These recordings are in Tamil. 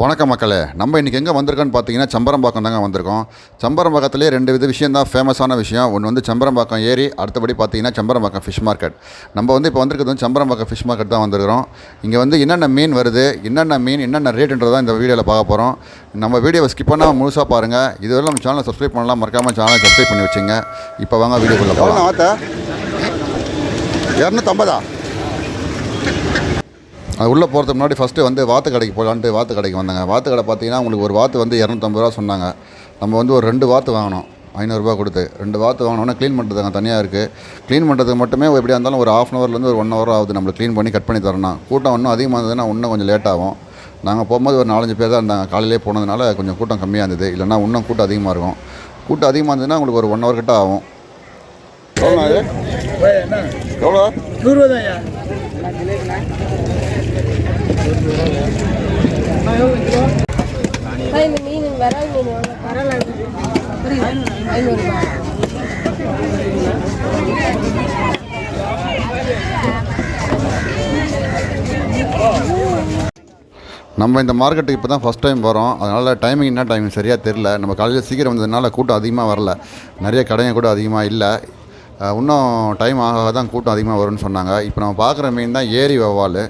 வணக்கம் மக்களே. நம்ம இன்றைக்கி எங்கே வந்திருக்கோன்னு பார்த்தீங்கன்னா சம்பரம்பாக்கம் தாங்க வந்திருக்கோம். சம்பரம்பாக்கத்துலேயே ரெண்டு வித விஷயம் தான் ஃபேமஸான விஷயம். ஒன்று வந்து சம்பரம்பாக்கம் ஏரி அடுத்தபடி பார்த்தீங்கன்னா சம்பரம்பாக்கம் ஃபிஷ் மார்க்கெட் நம்ம வந்து இப்போ வந்திருக்கிறது வந்து சம்பரம்பாக்கம் ஃபிஷ் மார்க்கெட் தான் வந்திருக்கிறோம். இங்கே வந்து என்னென்ன மீன் வருது என்னென்ன மீன் என்னென்ன ரேட்டுன்றதை இந்த வீடியோவில் பார்க்க போகிறோம் நம்ம வீடியோவை ஸ்கிப் பண்ணாமல் முழுசாக பாருங்கள் இதுவரை நம்ம சேனலை சப்ஸ்கிரைப் பண்ணலாம். மறக்காமல் சேனலை சப்ஸ்கிரைப் பண்ணி வச்சுங்க. இப்போ வாங்க வீடியோக்குள்ளே போகலாம். இரநூத்தம்பதா? அது உள்ளே போகிறதுக்கு முன்னாடி ஃபஸ்ட்டு வந்து வாத்து கடைக்கு போகலான்ட்டு வாத்து கடைக்கு வந்தாங்க. வாத்து கடை பார்த்தீங்கன்னா உங்களுக்கு ஒரு வாத்து வந்து இரநூத்தம்பது ரூபா சொன்னாங்க. நம்ம வந்து ஒரு ரெண்டு வாத்து வாங்கினோம் ஐநூறுரூவா கொடுத்து. ரெண்டு வாத்து வாங்கினோன்னா க்ளீன் பண்ணுறதுக்கு தனியாக இருக்குது க்ளீன் பண்ணுறதுக்கு மட்டுமே எப்படியா இருந்தாலும் ஒரு ஆஃப் அன் ஹவர்லேருந்து ஒரு ஒன் ஹவர் ஆகுது. நம்மளுக்கு க்ளீன் பண்ணி கட் பண்ணி தரணும் கூட்டம் இன்னும் அதிகமாக இருந்ததுன்னா இன்னும் கொஞ்சம் லேட் ஆகும். நாங்கள் போகும்போது ஒரு நாலஞ்சு பேர் தான் இருந்தாங்க. காலையிலே போனதுனால கொஞ்சம் கூட்டம் கம்மியாக இருந்தது. இல்லைன்னா இன்னும் கூட்டம் அதிகமாக இருக்கும். கூட்டம் அதிகமாக இருந்ததுன்னா உங்களுக்கு ஒரு ஒன் ஹவர் கிட்ட ஆகும். எவ்வளோ எவ்வளோ? நூறுரூவா தான் ஐயா அதான் இந்த மீன் விரல் மீன் எவ்வளோ பரவாயில்ல ஐநூறுபா நம்ம இந்த மார்க்கெட்டுக்கு இப்போ தான் ஃபஸ்ட் டைம் வரோம். அதனால் டைமிங் என்ன டைமிங் சரியாக தெரில நம்ம காலையில் சீக்கிரம் வந்ததுனால கூட்டம் அதிகமாக வரல. நிறைய கடைங்க கூட அதிகமாக இல்லை. இன்னும் டைம் ஆக தான் கூட்டம் அதிகமாக வரும்னு சொன்னாங்க. இப்போ நம்ம பார்க்குற மீன் தான் ஏரி வவ்வால்.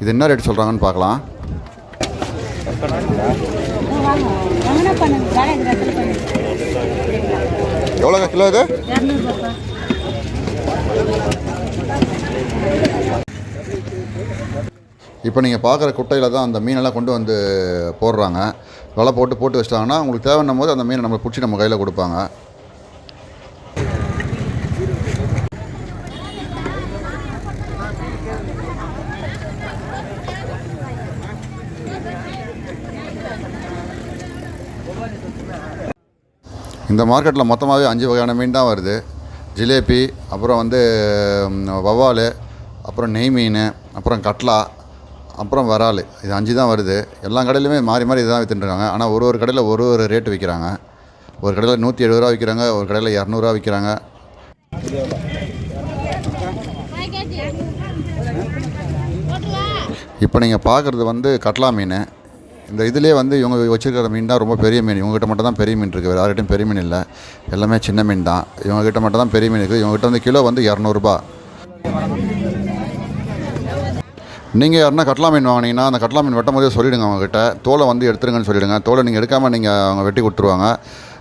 இது என்ன ரேட் சொல்கிறாங்கன்னு பார்க்கலாம் எவ்வளோங்க கிலோ இது? இப்போ நீங்கள் பார்க்குற குட்டையில் தான் அந்த மீனெல்லாம் கொண்டு வந்து போடுறாங்க. வலை போட்டு போட்டு வச்சிட்டாங்கன்னா உங்களுக்கு தேவைன்னும் போது அந்த மீனை நம்ம பிடிச்சி நம்ம கையில் கொடுப்பாங்க. இந்த மார்க்கெட்டில் மொத்தமாகவே அஞ்சு வகையான மீன் தான் வருது. ஜிலேபி அப்புறம் வந்து வவ்வால் அப்புறம் நெய் மீன் அப்புறம் கட்லா அப்புறம் வரால் இது அஞ்சு தான் வருது. எல்லா கடையிலுமே மாறி மாறி இதுதான் விற்றுட்டுருக்காங்க ஆனால் ஒரு ஒரு கடையில் ஒரு ஒரு ரேட்டு விற்கிறாங்க ஒரு கடையில் நூற்றி எழுபது ரூபா விற்கிறாங்க ஒரு கடையில் இரநூறுவா விற்கிறாங்க இப்போ நீங்கள் பார்க்குறது வந்து கட்லா மீன். இந்த இதுலேயே வந்து இவங்க வச்சுருக்கிற மீன் தான் ரொம்ப பெரிய மீன். இவங்ககிட்ட மட்டும் தான் பெரிய மீன் இருக்குது வேறு யார்கிட்டையும் பெரிய மீன் இல்லை. எல்லாமே சின்ன மீன் தான் இவங்ககிட்ட மட்டும் தான் பெரிய மீன் இருக்குது இவங்ககிட்ட வந்து கிலோ வந்து இரநூறுபா. நீங்கள் யாருன்னா கட்லா மீன் வாங்கினீங்கன்னா அந்த கட்லா மீன் வெட்டும் போதே சொல்லிவிடுங்க அவங்ககிட்ட. தோலை வந்து எடுத்துருங்கன்னு சொல்லிவிடுங்க தோலை நீங்கள் எடுக்காமல் நீங்கள் அவங்க வெட்டி கொடுத்துருவாங்க.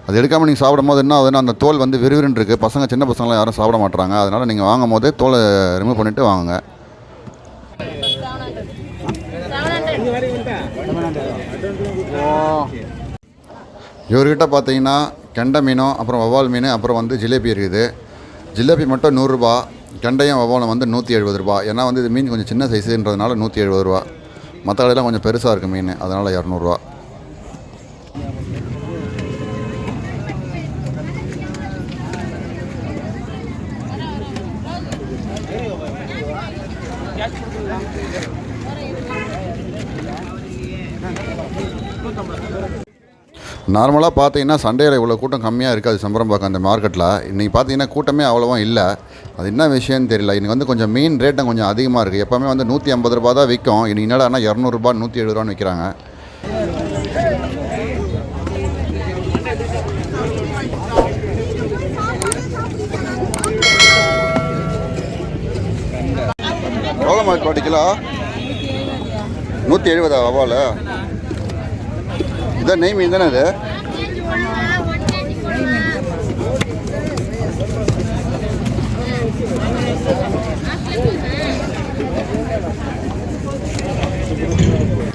அது எடுக்காமல் நீங்கள் சாப்பிடும் போது என்ன ஆகுதுன்னா அந்த தோல் வந்து விறுவிறுன்னு இருக்குது பசங்க சின்ன பசங்களாம் யாரும் சாப்பிட மாட்டுறாங்க அதனால் நீங்கள் வாங்கும் போதே தோலை ரிமூவ் பண்ணிவிட்டு வாங்குங்க. இவர்கிட்ட பார்த்தீங்கன்னா கெண்டை மீனும் அப்புறம் வவ்வால் மீன் அப்புறம் வந்து ஜிலேபி இருக்குது. ஜிலேபி மட்டும் நூறுரூபா கெண்டையும் வவ்வாலும் வந்து நூற்றி எழுபது ரூபா. ஏன்னா வந்து இது மீன் கொஞ்சம் சின்ன சைஸுன்றதுனால நூற்றி எழுபது ரூபா. மற்ற கடையெல்லாம் கொஞ்சம் பெருசாக இருக்குது மீன் அதனால் இரநூறுவா. நார்மலாக பார்த்தீங்கன்னா சண்டேயில் இவ்வளோ கூட்டம் கம்மியாக இருக்காது சம்பரம்பாக்கம் அந்த மார்க்கெட்டில் இன்றைக்கி பார்த்தீங்கன்னா கூட்டமே அவ்வளோவா இல்லை. அது என்ன விஷயம்னு தெரியல. இன்றைக்கி வந்து கொஞ்சம் மீன் ரேட்டும் கொஞ்சம் அதிகமாக இருக்குது எப்போவுமே வந்து நூற்றி ஐம்பது ரூபா தான் விற்கும் இன்றைக்கி என்னடா இரநூறுபா நூற்றி எழுபது ரூபான்னு விற்கிறாங்க எவ்வளோ மாதிரி பாட்டி நூற்றி எழுபதா? அவ்வளோ இதான் நெய் மீன் தானே அது?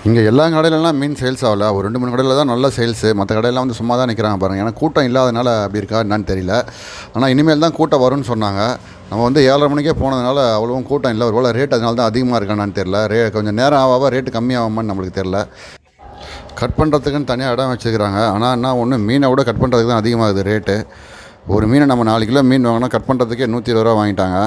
இங்கே எல்லா கடையிலலாம் மீன் சேல்ஸ் ஆகல. ஒரு ரெண்டு மூணு கடையில் தான் நல்ல சேல்ஸு மற்ற கடையெல்லாம் வந்து சும்மா தான் நிற்கிறாங்க பாருங்கள் ஏன்னா கூட்டம் இல்லாதனால அப்படி இருக்கா என்னன்னு தெரியல. ஆனால் இனிமேல் தான் கூட்டம் வரும்னு சொன்னாங்க. நம்ம வந்து ஏழரை மணிக்கே போனதுனால அவ்வளோவும் கூட்டம் இல்லை. ஒருவேளை ரேட் அதனால தான் அதிகமாக இருக்கானான்னு தெரில ரே கொஞ்சம் நேரம் ஆகாவா ரேட்டு கம்மியாகுமான்னு நம்மளுக்கு தெரில கட் பண்ணுறதுக்குன்னு தனியாக இடம் வச்சுக்கிறாங்க ஆனால் என்ன ஒன்று மீனை விட கட் பண்ணுறதுக்கு தான் அதிகமாகுது ரேட்டு ஒரு மீனை நம்ம நாலு கிலோ மீன் வாங்கினா கட் பண்ணுறதுக்கே நூற்றி இருபது ரூபா வாங்கிட்டாங்க.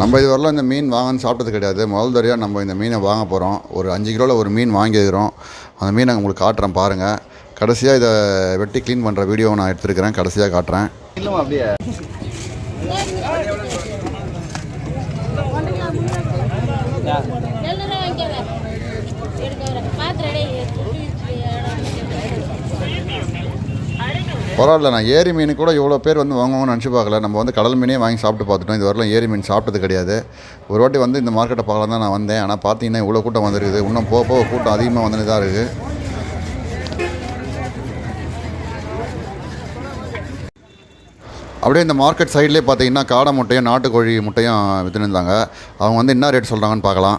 நம்ம இது வரலாம் இந்த மீன் வாங்கன்னு சாப்பிட்டது கிடையாது. முதல் தடவையாக நம்ம இந்த மீனை வாங்க போகிறோம் ஒரு அஞ்சு கிலோவில் ஒரு மீன் வாங்கியிருக்கிறோம். அந்த மீனை உங்களுக்கு காட்டுறேன் பாருங்கள் கடைசியாக இதை வெட்டி க்ளீன் பண்ணுற வீடியோவை நான் எடுத்துருக்கிறேன். கடைசியாக காட்டுறேன். பரவாயில்ல நான் ஏரி மீன் கூட இவ்வளோ பேர் வந்து வாங்குவோம்னு நினச்சி பார்க்கல. நம்ம வந்து கடல் மீனே வாங்கி சாப்பிட்டு பார்த்துட்டோம். இது வரலாம் ஏரி மீன் சாப்பிட்டது கிடையாது. ஒரு வாட்டி வந்து இந்த மார்க்கெட்டை பார்க்கலாம் தான் நான் வந்தேன். ஆனால் பார்த்தீங்கன்னா இவ்வளோ கூட்டம் வந்திருக்குது. இன்னும் போக போக கூட்டம் அதிகமாக வந்துட்டு தான் இருக்குது அப்படியே இந்த மார்க்கெட் சைட்லேயே பார்த்தீங்கன்னா காடை முட்டையும் நாட்டுக்கோழி முட்டையும் விற்றுன்னு இருந்தாங்க அவங்க வந்து என்ன ரேட் சொல்கிறாங்கன்னு பார்க்கலாம்.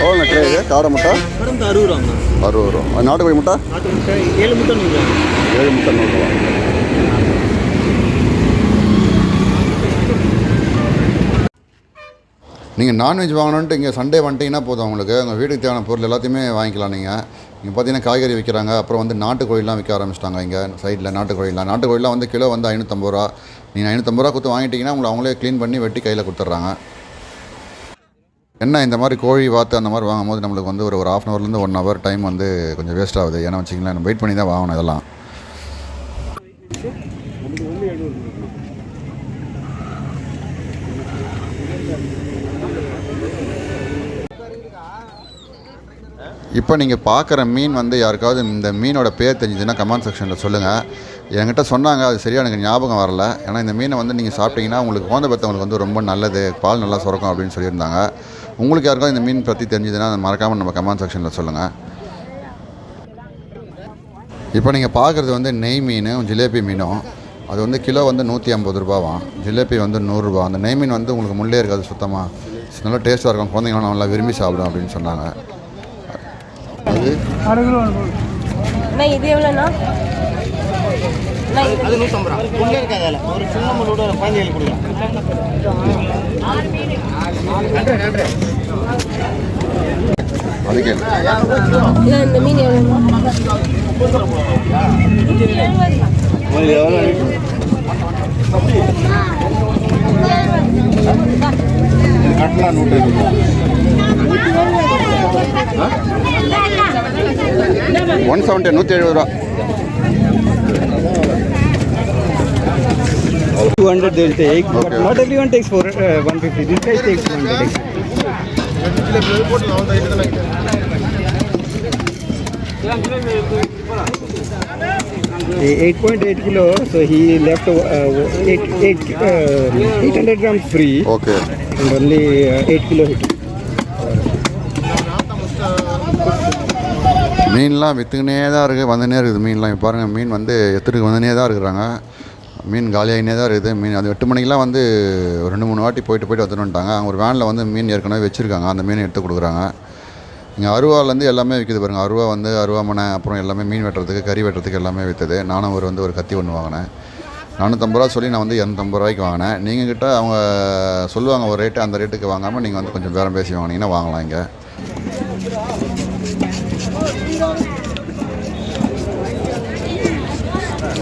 எவ்வளோ ட்ரே இது? காடை முட்டை? அறுபது ரூபாங்கண்ணா அறுபது ரூபா. நாட்டுக்கோழி முட்டை? நாட்டு முட்டை ஏழு முட்டை நூறுரூவா ஏழு முட்டை நூறுரூவா நீங்கள் நான்வெஜ் வாங்கணுன்ட்டு இங்கே சண்டே வந்துட்டீங்கன்னா போதும் உங்களுக்கு உங்கள் வீட்டுக்கு தேவையான பொருள் எல்லாத்தையுமே வாங்கிக்கலாம் நீங்கள் இங்கே பார்த்தீங்கன்னா காய்கறி விற்கிறாங்க அப்புறம் வந்து நாட்டுக்கோழிலாம் விற்க ஆரம்பிச்சிட்டாங்க இங்கே சைடில் நாட்டுக்கோழிலாம். நாட்டுக்கோழிலாம் வந்து கிலோ வந்து ஐநூற்றம்பது ரூபா. நீங்கள் ஐநூற்றம்பது ரூபா கொடுத்து வாங்கிட்டீங்கன்னா உங்களை அவங்களே க்ளீன் பண்ணி வெட்டி கையில் கொடுத்துட்றாங்க. என்ன இந்த மாதிரி கோழி வாத்து அந்த மாதிரி வாங்கும்போது நம்மளுக்கு வந்து ஒரு ஒரு ஆஃப் அன் ஹவர்லேருந்து ஒன் ஹவர் டைம் வந்து கொஞ்சம் வேஸ்ட் ஆகுது. ஏன்னா வச்சிங்களேன் நம்ம வெயிட் பண்ணி தான் வாங்கணும் இதெல்லாம். இப்போ நீங்கள் பார்க்குற மீன் வந்து யாருக்காவது இந்த மீனோட பேர் தெரிஞ்சதுன்னா கமெண்ட் செக்ஷனில் சொல்லுங்கள் என்கிட்ட சொன்னாங்க அது சரியாக எனக்கு ஞாபகம் வரல. ஏன்னா இந்த மீனை வந்து நீங்கள் சாப்பிட்டீங்கன்னா உங்களுக்கு குழந்தை பெற்றவங்களுக்கு வந்து ரொம்ப நல்லது பால் நல்லா சுரக்கும் அப்படின்னு சொல்லியிருந்தாங்க. உங்களுக்கு யாருக்காவது இந்த மீன் பற்றி தெரிஞ்சதுன்னா அதை மறக்காமல் நம்ம கமெண்ட் செக்ஷனில் சொல்லுங்கள் இப்போ நீங்கள் பார்க்குறது வந்து நெய் மீன் ஜிலேபி மீனும் அது வந்து கிலோ வந்து நூற்றி ஐம்பது ரூபாவாம் ஜிலேபி வந்து நூறுரூபா அந்த நெய் மீன் வந்து உங்களுக்கு முள்ளே இருக்காது சுத்தமாக நல்லா டேஸ்ட்டாக இருக்கும். குழந்தைங்களாம் நல்லா விரும்பி சாப்பிடும் அப்படின்னு சொன்னாங்க. அது அண்ணா இது எவ்வளோண்ணா? அண்ணா இது அது நூற்றம்பது ரூபா. முள்ளே இருக்காது அதில். ஒரு சின்ன முள்ளோட குழந்தைகளுக்கு கொடுக்கலாம் அது கேளு இல்லை இந்த மீன் எவ்வளோண்ணா? கட்டலாம் நூற்றி ஒன் செவன்ட்டி நூற்றி எழுபது ரூபா Two hundred they'll take, but Okay. not everyone takes for uh, one fifty. This guy takes one hundred. Eight point eight kilo, so he left uh, eight eight uh, eight hundred grams free okay and only uh, eight kilo hit. மீன்லாம் விற்றுக்கினே தான் இருக்குது வந்துனே இருக்குது மீன்லாம். இப்போ பாருங்கள் மீன் வந்து எடுத்துகிட்டு வந்துனே தான் இருக்கிறாங்க. மீன் காலியாகினே தான் இருக்குது. மீன் அது எட்டு மணிக்கெலாம் வந்து ஒரு ரெண்டு மூணு வாட்டி போயிட்டு போயிட்டு வந்துட்டாங்க அவங்க ஒரு வேனில் வந்து மீன் ஏற்கனவே வச்சுருக்காங்க. அந்த மீனை எடுத்து கொடுக்குறாங்க. இங்கே அருவாலேருந்து எல்லாமே விற்கிது பாருங்கள் அருவா வந்து அருவாமனை அப்புறம் எல்லாமே மீன் வெட்டுறதுக்கு கறி வெட்டுறதுக்கு எல்லாமே விற்றுது நானும் ஒரு வந்து ஒரு கத்தி ஒன்று வாங்கினேன். நானூற்றம்பது ரூபா சொல்லி நான் வந்து இரநூத்தம்பது ரூபாய்க்கு வாங்கினேன். நீங்கள் கிட்ட அவங்க சொல்லுவாங்க ஒரு ரேட்டு அந்த ரேட்டுக்கு வாங்காமல் நீங்கள் வந்து கொஞ்சம் பேரம் பேசி வாங்கினீங்கன்னா வாங்கலாம் இங்கே.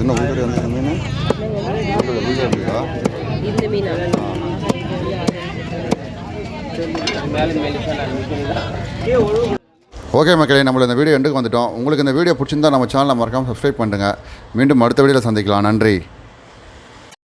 என்ன உதிரி வந்து மீன் உதிரி இந்த மீன் ஓகே மக்களே நம்மள இந்த வீடியோ எண்டுக்கு வந்துட்டோம். உங்களுக்கு இந்த வீடியோ பிடிச்சிருந்தா நம்ம சேனலை மறக்காமல் சப்ஸ்கிரைப் பண்ணுங்கள் மீண்டும் அடுத்த வீடியோவில் சந்திக்கலாம். நன்றி.